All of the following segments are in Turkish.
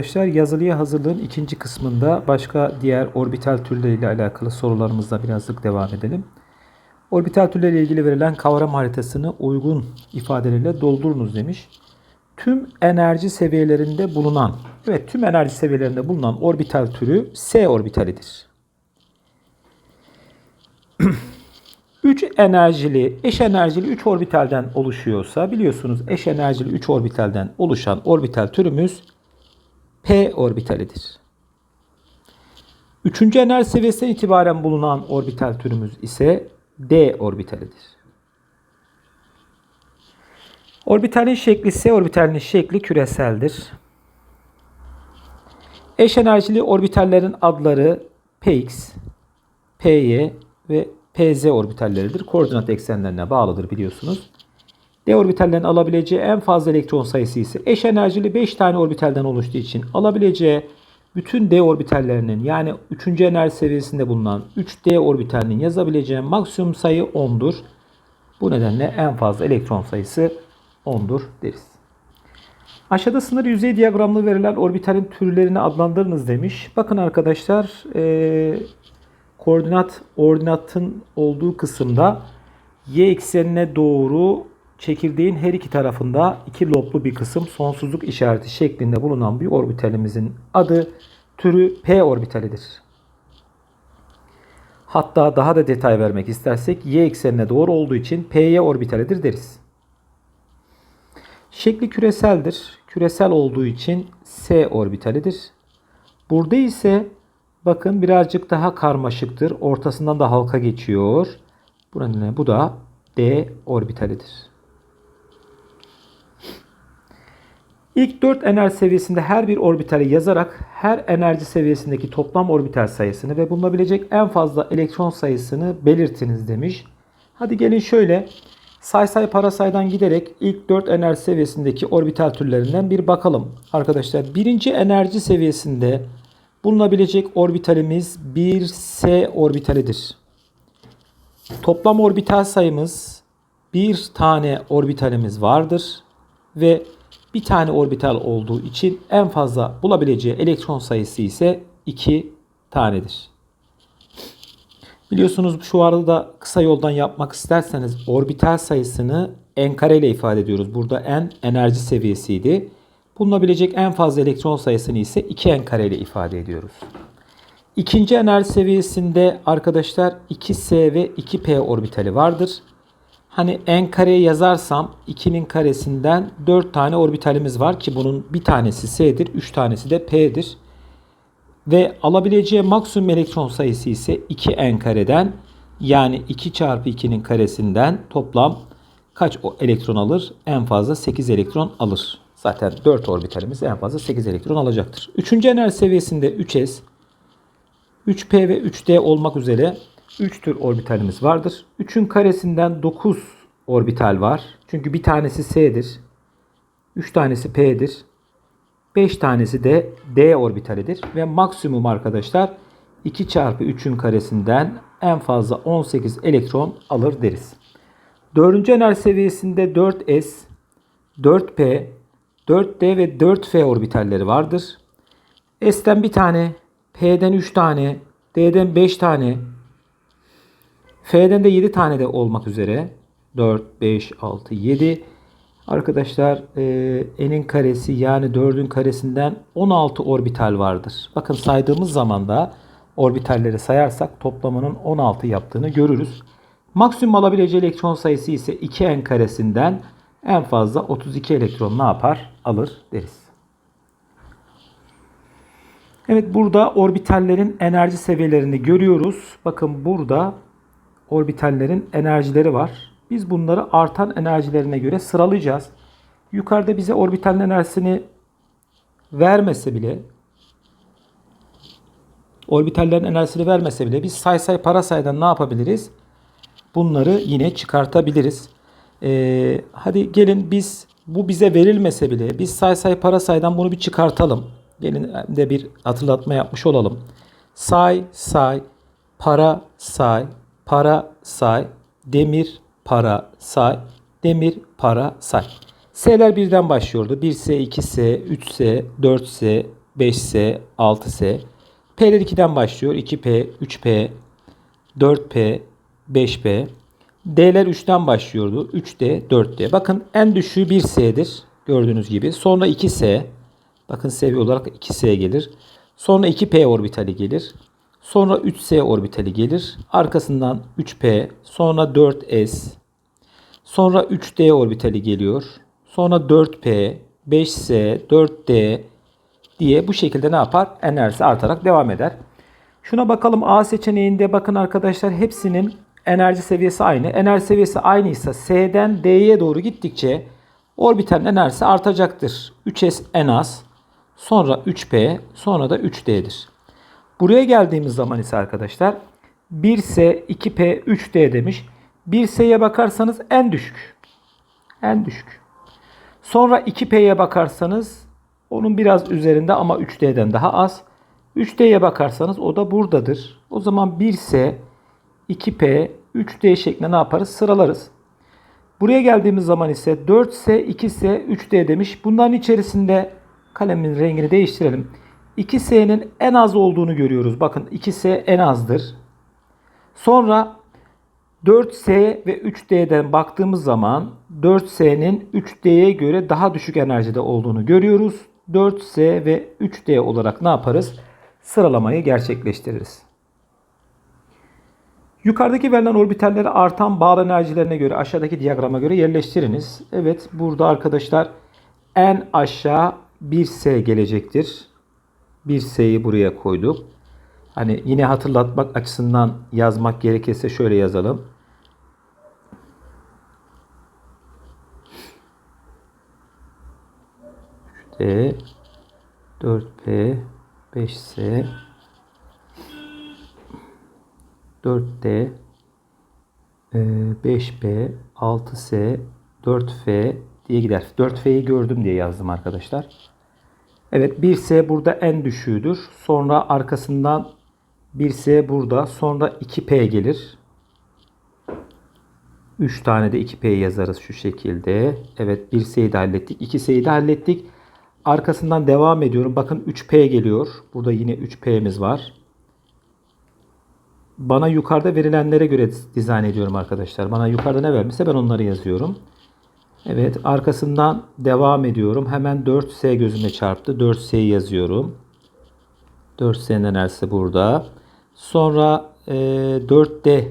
Arkadaşlar yazılıya hazırlığın ikinci kısmında başka diğer orbital türleriyle alakalı sorularımızla birazcık devam edelim. Orbital türleriyle ilgili verilen kavram haritasını uygun ifadelerle doldurunuz demiş. Tüm enerji seviyelerinde bulunan, evet tüm enerji seviyelerinde bulunan orbital türü S orbitalidir. 3 enerjili, eş enerjili 3 orbitalden oluşuyorsa biliyorsunuz eş enerjili 3 orbitalden oluşan orbital türümüz P orbitalidir. Üçüncü enerji seviyesinden itibaren bulunan orbital türümüz ise D orbitalidir. Orbitalin şekli S orbitalinin şekli küreseldir. Eş enerjili orbitallerin adları Px, Py ve Pz orbitalleridir. Koordinat eksenlerine bağlıdır biliyorsunuz. D orbitallerin alabileceği en fazla elektron sayısı ise eş enerjili 5 tane orbitalden oluştuğu için alabileceği bütün D orbitallerinin yani 3. enerji seviyesinde bulunan 3D orbitalinin yazabileceği maksimum sayı 10'dur. Bu nedenle en fazla elektron sayısı 10'dur deriz. Aşağıda sınır yüzey diyagramlı verilen orbitalin türlerini adlandırınız demiş. Bakın arkadaşlar e, koordinat ordinatın olduğu kısımda y eksenine doğru çekirdeğin her iki tarafında iki loblu bir kısım sonsuzluk işareti şeklinde bulunan bir orbitalimizin adı türü p orbitalidir. Hatta daha da detay vermek istersek y eksenine doğru olduğu için py orbitalidir deriz. Şekli küreseldir. Küresel olduğu için s orbitalidir. Burada ise bakın birazcık daha karmaşıktır. Ortasından da halka geçiyor. Bu nedenle bu da d orbitalidir. İlk 4 enerji seviyesinde her bir orbitali yazarak her enerji seviyesindeki toplam orbital sayısını ve bulunabilecek en fazla elektron sayısını belirtiniz demiş. Hadi gelin şöyle say say parasaydan giderek ilk 4 enerji seviyesindeki orbital türlerinden bir bakalım. Arkadaşlar birinci enerji seviyesinde bulunabilecek orbitalimiz 1s orbitalidir. Toplam orbital sayımız bir tane orbitalimiz vardır ve bir tane orbital olduğu için en fazla bulabileceği elektron sayısı ise 2 tanedir. Biliyorsunuz şu arada kısa yoldan yapmak isterseniz orbital sayısını n kare ile ifade ediyoruz. Burada n enerji seviyesiydi. Bulunabilecek en fazla elektron sayısını ise 2n kare ile ifade ediyoruz. İkinci enerji seviyesinde arkadaşlar 2s ve 2p orbitali vardır. Hani n kareye yazarsam 2'nin karesinden 4 tane orbitalimiz var ki bunun bir tanesi s'dir, 3 tanesi de p'dir. Ve alabileceği maksimum elektron sayısı ise 2n kareden yani 2 çarpı 2'nin karesinden toplam kaç elektron alır? En fazla 8 elektron alır. Zaten 4 orbitalimiz en fazla 8 elektron alacaktır. Üçüncü enerji seviyesinde 3s, 3p ve 3d olmak üzere 3 tür orbitalimiz vardır. 3'ün karesinden 9 orbital var. Çünkü bir tanesi s'dir. 3 tanesi p'dir. 5 tanesi de d orbitalidir. Ve maksimum arkadaşlar 2 çarpı 3'ün karesinden en fazla 18 elektron alır deriz. 4. enerji seviyesinde 4s, 4p, 4d ve 4f orbitalleri vardır. S'ten bir tane, P'den 3 tane, D'den 5 tane, F'den de 7 tane de olmak üzere 4, 5, 6, 7 arkadaşlar e, n'in karesi yani 4'ün karesinden 16 orbital vardır. Bakın saydığımız zaman da orbitalleri sayarsak toplamının 16 yaptığını görürüz. Maksimum alabileceği elektron sayısı ise 2n karesinden en fazla 32 elektron ne yapar? Alır deriz. Evet burada orbitallerin enerji seviyelerini görüyoruz. Bakın burada orbitallerin enerjileri var. Biz bunları artan enerjilerine göre sıralayacağız. Yukarıda bize orbitalin enerjisini vermese bile orbitallerin enerjisini vermese bile biz say say para saydan ne yapabiliriz? Bunları yine çıkartabiliriz. Ee, hadi gelin biz bu bize verilmese bile biz say say para saydan bunu bir çıkartalım. Gelin de bir hatırlatma yapmış olalım. Say say para say para say, demir para say, demir para say. S'ler birden başlıyordu. 1S, 2S, 3S, 4S, 5S, 6S. P'ler 2'den başlıyor. 2P, 3P, 4P, 5P. D'ler 3'ten başlıyordu. 3D, 4D. Bakın en düşüğü 1S'dir. Gördüğünüz gibi. Sonra 2S. Bakın seviye olarak 2S gelir. Sonra 2P orbitali gelir. Sonra 3S orbitali gelir. Arkasından 3P. Sonra 4S. Sonra 3D orbitali geliyor. Sonra 4P, 5S, 4D diye bu şekilde ne yapar? Enerjisi artarak devam eder. Şuna bakalım A seçeneğinde bakın arkadaşlar hepsinin enerji seviyesi aynı. Enerji seviyesi aynıysa S'den D'ye doğru gittikçe orbitalin enerjisi artacaktır. 3S en az, sonra 3P, sonra da 3D'dir. Buraya geldiğimiz zaman ise arkadaşlar 1S, 2P, 3D demiş. 1S'ye bakarsanız en düşük. En düşük. Sonra 2P'ye bakarsanız onun biraz üzerinde ama 3D'den daha az. 3D'ye bakarsanız o da buradadır. O zaman 1S, 2P, 3D şeklinde ne yaparız? Sıralarız. Buraya geldiğimiz zaman ise 4S, 2S, 3D demiş. Bunların içerisinde kalemin rengini değiştirelim. 2S'nin en az olduğunu görüyoruz. Bakın 2S en azdır. Sonra 4S ve 3D'den baktığımız zaman 4S'nin 3D'ye göre daha düşük enerjide olduğunu görüyoruz. 4S ve 3D olarak ne yaparız? Sıralamayı gerçekleştiririz. Yukarıdaki verilen orbitalleri artan bağlı enerjilerine göre aşağıdaki diyagrama göre yerleştiriniz. Evet burada arkadaşlar en aşağı 1S gelecektir. 1S'yi buraya koyduk. Hani yine hatırlatmak açısından yazmak gerekirse şöyle yazalım. D 4P 5S 4D 5B 6S 4F diye gider. 4F'yi gördüm diye yazdım arkadaşlar. Evet 1S burada en düşüğüdür. Sonra arkasından 1S burada. Sonra 2P gelir. 3 tane de 2P yazarız şu şekilde. Evet 1S'yi de hallettik. 2S'yi de hallettik. Arkasından devam ediyorum. Bakın 3P geliyor. Burada yine 3P'miz var. Bana yukarıda verilenlere göre dizayn ediyorum arkadaşlar. Bana yukarıda ne vermişse ben onları yazıyorum. Evet arkasından devam ediyorum. Hemen 4S gözüme çarptı. 4S'yi yazıyorum. 4S'nin enerjisi burada. Sonra e, 4D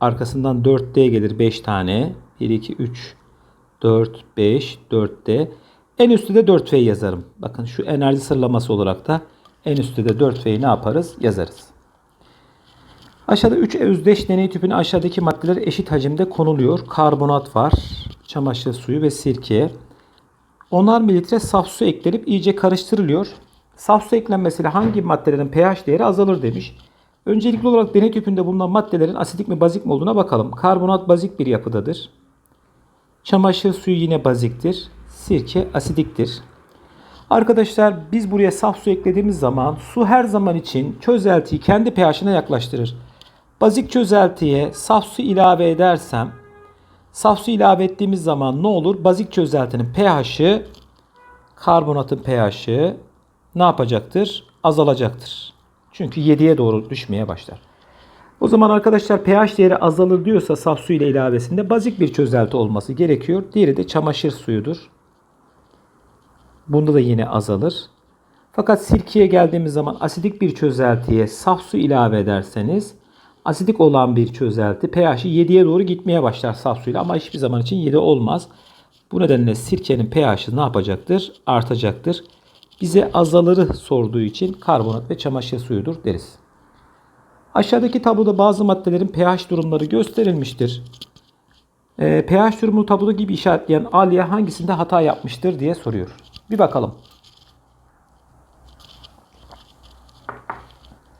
arkasından 4D gelir 5 tane. 1, 2, 3, 4, 5, 4D. En üstte de 4F yazarım. Bakın şu enerji sıralaması olarak da en üstte de 4F'yi ne yaparız? Yazarız. Aşağıda 3 özdeş deney tüpüne aşağıdaki maddeler eşit hacimde konuluyor. Karbonat var, çamaşır suyu ve sirke. 10'ar mililitre saf su eklenip iyice karıştırılıyor. Saf su eklenmesiyle hangi maddelerin pH değeri azalır demiş. Öncelikli olarak deney tüpünde bulunan maddelerin asidik mi bazik mi olduğuna bakalım. Karbonat bazik bir yapıdadır. Çamaşır suyu yine baziktir. Sirke asidiktir. Arkadaşlar biz buraya saf su eklediğimiz zaman su her zaman için çözeltiyi kendi pH'ine yaklaştırır. Bazik çözeltiye saf su ilave edersem saf su ilave ettiğimiz zaman ne olur? Bazik çözeltinin pH'i karbonatın pH'i ne yapacaktır? Azalacaktır. Çünkü 7'ye doğru düşmeye başlar. O zaman arkadaşlar pH değeri azalır diyorsa saf su ile ilavesinde bazik bir çözelti olması gerekiyor. Diğeri de çamaşır suyudur. Bunda da yine azalır. Fakat sirkeye geldiğimiz zaman asidik bir çözeltiye saf su ilave ederseniz asidik olan bir çözelti pH'i 7'ye doğru gitmeye başlar saf suyla ama hiçbir zaman için 7 olmaz. Bu nedenle sirkenin pH'i ne yapacaktır? Artacaktır. Bize azalırı sorduğu için karbonat ve çamaşır suyudur deriz. Aşağıdaki tabloda bazı maddelerin pH durumları gösterilmiştir. E, pH durumunu tabloda gibi işaretleyen Aliye hangisinde hata yapmıştır diye soruyor. Bir bakalım.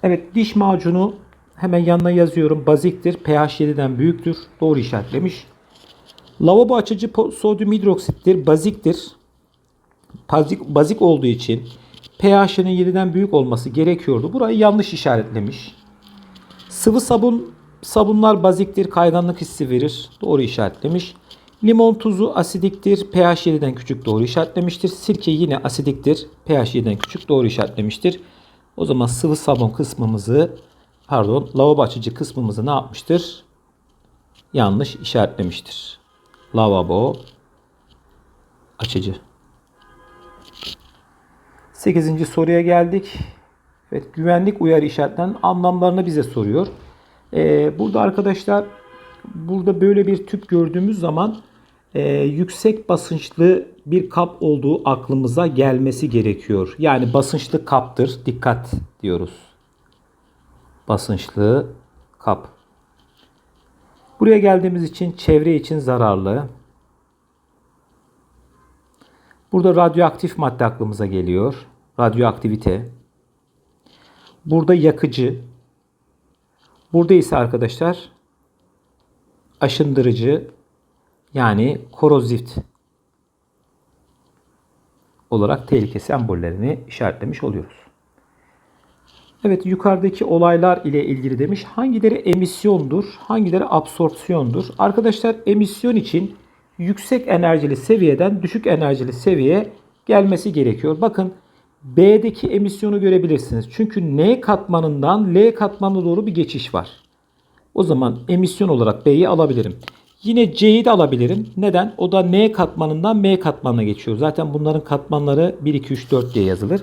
Evet diş macunu hemen yanına yazıyorum. Baziktir. pH 7'den büyüktür. Doğru işaretlemiş. Lavabo açıcı sodyum hidroksittir. Baziktir. Bazik, bazik olduğu için pH'inin 7'den büyük olması gerekiyordu. Burayı yanlış işaretlemiş. Sıvı sabun sabunlar baziktir. Kayganlık hissi verir. Doğru işaretlemiş. Limon tuzu asidiktir. pH 7'den küçük doğru işaretlemiştir. Sirke yine asidiktir. pH 7'den küçük doğru işaretlemiştir. O zaman sıvı sabun kısmımızı pardon lavabo açıcı kısmımızı ne yapmıştır? Yanlış işaretlemiştir. Lavabo açıcı. 8. soruya geldik. Evet, güvenlik uyarı işaretlerinin anlamlarını bize soruyor. Ee, burada arkadaşlar burada böyle bir tüp gördüğümüz zaman e, yüksek basınçlı bir kap olduğu aklımıza gelmesi gerekiyor. Yani basınçlı kaptır. Dikkat diyoruz. Basınçlı kap. Buraya geldiğimiz için çevre için zararlı. Burada radyoaktif madde aklımıza geliyor. Radyoaktivite. Burada yakıcı. Burada ise arkadaşlar aşındırıcı yani korozif olarak tehlike sembollerini işaretlemiş oluyoruz. Evet yukarıdaki olaylar ile ilgili demiş. Hangileri emisyondur, hangileri absorpsiyondur? Arkadaşlar emisyon için yüksek enerjili seviyeden düşük enerjili seviyeye gelmesi gerekiyor. Bakın B'deki emisyonu görebilirsiniz. Çünkü N katmanından L katmanına doğru bir geçiş var. O zaman emisyon olarak B'yi alabilirim. Yine C'yi de alabilirim. Neden? O da N katmanından M katmanına geçiyor. Zaten bunların katmanları 1, 2, 3, 4 diye yazılır.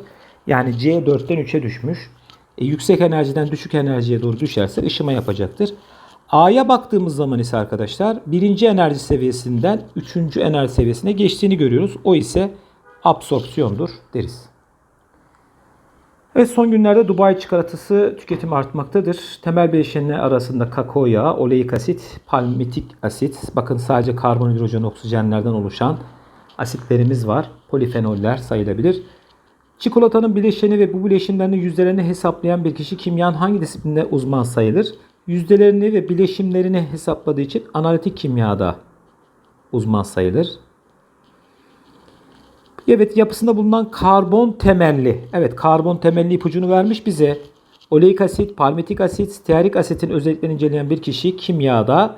Yani C 4'ten 3'e düşmüş. E, yüksek enerjiden düşük enerjiye doğru düşerse ışıma yapacaktır. A'ya baktığımız zaman ise arkadaşlar birinci enerji seviyesinden üçüncü enerji seviyesine geçtiğini görüyoruz. O ise absorpsiyondur deriz. Evet son günlerde Dubai çikolatası tüketimi artmaktadır. Temel bileşenler arasında kakao yağı, oleik asit, palmitik asit, bakın sadece karbonhidrojen oksijenlerden oluşan asitlerimiz var. Polifenoller sayılabilir. Çikolatanın bileşeni ve bu bileşimlerin yüzdelerini hesaplayan bir kişi kimyanın hangi disiplininde uzman sayılır? Yüzdelerini ve bileşimlerini hesapladığı için analitik kimyada uzman sayılır. Evet yapısında bulunan karbon temelli. Evet karbon temelli ipucunu vermiş bize. Oleik asit, palmitik asit, stearik asitin özelliklerini inceleyen bir kişi kimyada,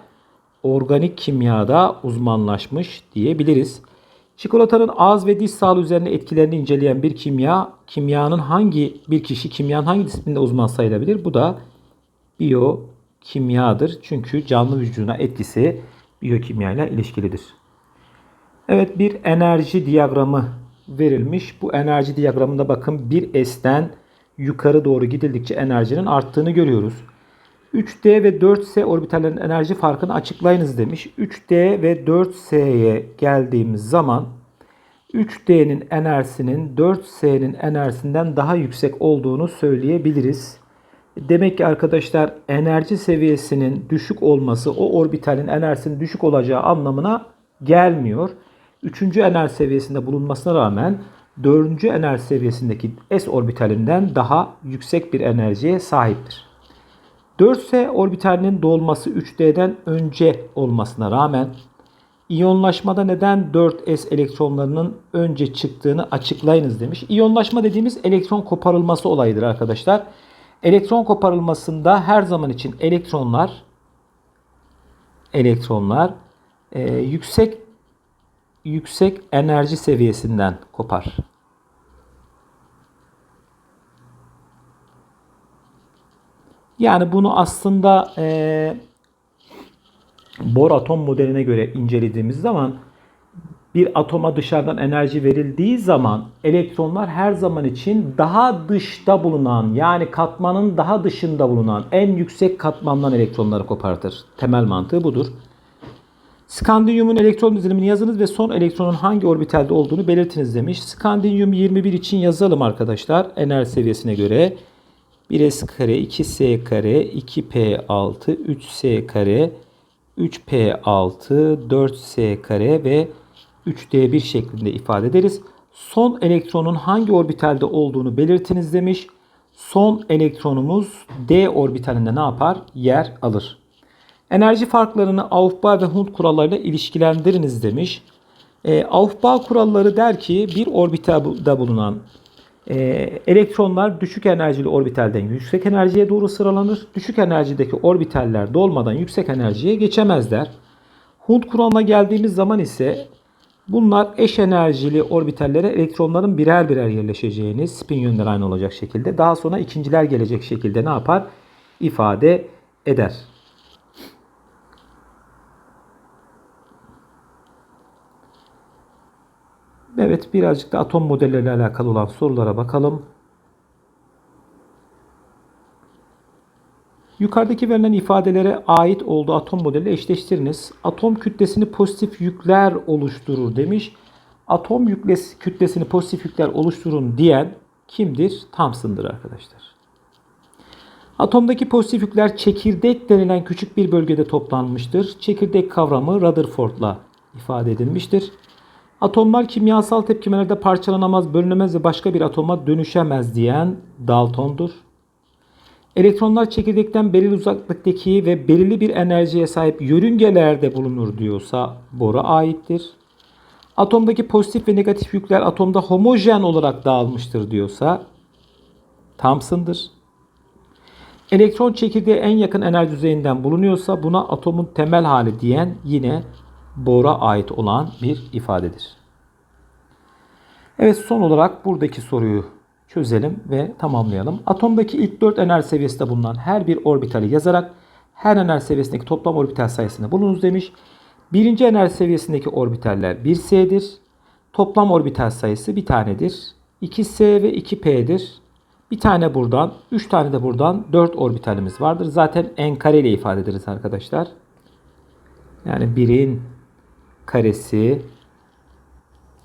organik kimyada uzmanlaşmış diyebiliriz. Çikolatanın ağız ve diş sağlığı üzerine etkilerini inceleyen bir kimya, kimyanın hangi bir kişi kimyanın hangi disiplinde uzman sayılabilir? Bu da biyokimyadır. Çünkü canlı vücuduna etkisi biyokimya ile ilişkilidir. Evet bir enerji diyagramı verilmiş. Bu enerji diyagramında bakın 1S'ten yukarı doğru gidildikçe enerjinin arttığını görüyoruz. 3D ve 4S orbitallerin enerji farkını açıklayınız demiş. 3D ve 4S'ye geldiğimiz zaman 3D'nin enerjisinin 4S'nin enerjisinden daha yüksek olduğunu söyleyebiliriz. Demek ki arkadaşlar enerji seviyesinin düşük olması o orbitalin enerjisinin düşük olacağı anlamına gelmiyor. Üçüncü enerji seviyesinde bulunmasına rağmen dördüncü enerji seviyesindeki S orbitalinden daha yüksek bir enerjiye sahiptir. 4S orbitalinin dolması 3D'den önce olmasına rağmen iyonlaşmada neden 4S elektronlarının önce çıktığını açıklayınız demiş. İyonlaşma dediğimiz elektron koparılması olayıdır arkadaşlar. Elektron koparılmasında her zaman için elektronlar elektronlar e, yüksek yüksek enerji seviyesinden kopar. Yani bunu aslında e, Bohr atom modeline göre incelediğimiz zaman bir atoma dışarıdan enerji verildiği zaman elektronlar her zaman için daha dışta bulunan yani katmanın daha dışında bulunan en yüksek katmandan elektronları kopartır. Temel mantığı budur. Skandinyumun elektron dizilimini yazınız ve son elektronun hangi orbitalde olduğunu belirtiniz demiş. Skandinyum 21 için yazalım arkadaşlar enerji seviyesine göre. 1s kare, 2s kare, 2p6, 3s kare, 3p6, 4s kare ve 3d1 şeklinde ifade ederiz. Son elektronun hangi orbitalde olduğunu belirtiniz demiş. Son elektronumuz d orbitalinde ne yapar? Yer alır. Enerji farklarını Aufbau ve Hund kurallarıyla ilişkilendiriniz demiş. E, Aufbau kuralları der ki bir orbitalde bulunan e, elektronlar düşük enerjili orbitalden yüksek enerjiye doğru sıralanır. Düşük enerjideki orbitaller dolmadan yüksek enerjiye geçemezler. Hund kuralına geldiğimiz zaman ise bunlar eş enerjili orbitallere elektronların birer birer yerleşeceğini spin yönleri aynı olacak şekilde daha sonra ikinciler gelecek şekilde ne yapar? ifade eder. Evet birazcık da atom modelleriyle alakalı olan sorulara bakalım. Yukarıdaki verilen ifadelere ait olduğu atom modeli eşleştiriniz. Atom kütlesini pozitif yükler oluşturur demiş. Atom yüklesi, kütlesini pozitif yükler oluşturun diyen kimdir? Thomson'dır arkadaşlar. Atomdaki pozitif yükler çekirdek denilen küçük bir bölgede toplanmıştır. Çekirdek kavramı Rutherford'la ifade edilmiştir. Atomlar kimyasal tepkimelerde parçalanamaz, bölünemez ve başka bir atoma dönüşemez diyen Dalton'dur. Elektronlar çekirdekten belirli uzaklıktaki ve belirli bir enerjiye sahip yörüngelerde bulunur diyorsa Bohr'a aittir. Atomdaki pozitif ve negatif yükler atomda homojen olarak dağılmıştır diyorsa Thomson'dır. Elektron çekirdeğe en yakın enerji düzeyinden bulunuyorsa buna atomun temel hali diyen yine Bohr'a ait olan bir ifadedir. Evet son olarak buradaki soruyu çözelim ve tamamlayalım. Atomdaki ilk 4 enerji seviyesinde bulunan her bir orbitali yazarak her enerji seviyesindeki toplam orbital sayısını bulunuz demiş. Birinci enerji seviyesindeki orbitaller 1s'dir. Toplam orbital sayısı bir tanedir. 2s ve 2p'dir. Bir tane buradan, 3 tane de buradan 4 orbitalimiz vardır. Zaten n kare ile ifade ederiz arkadaşlar. Yani 1'in karesi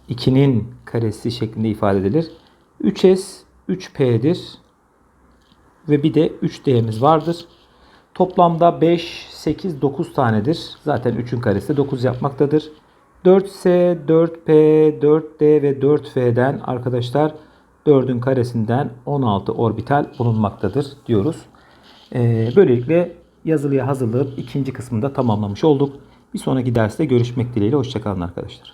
2'nin karesi şeklinde ifade edilir. 3s 3p'dir. Ve bir de 3d'miz vardır. Toplamda 5, 8, 9 tanedir. Zaten 3'ün karesi 9 yapmaktadır. 4s, 4p, 4d ve 4f'den arkadaşlar 4'ün karesinden 16 orbital bulunmaktadır diyoruz. Ee, böylelikle yazılıya hazırlayıp ikinci kısmında tamamlamış olduk. Bir sonraki derste görüşmek dileğiyle. Hoşçakalın arkadaşlar.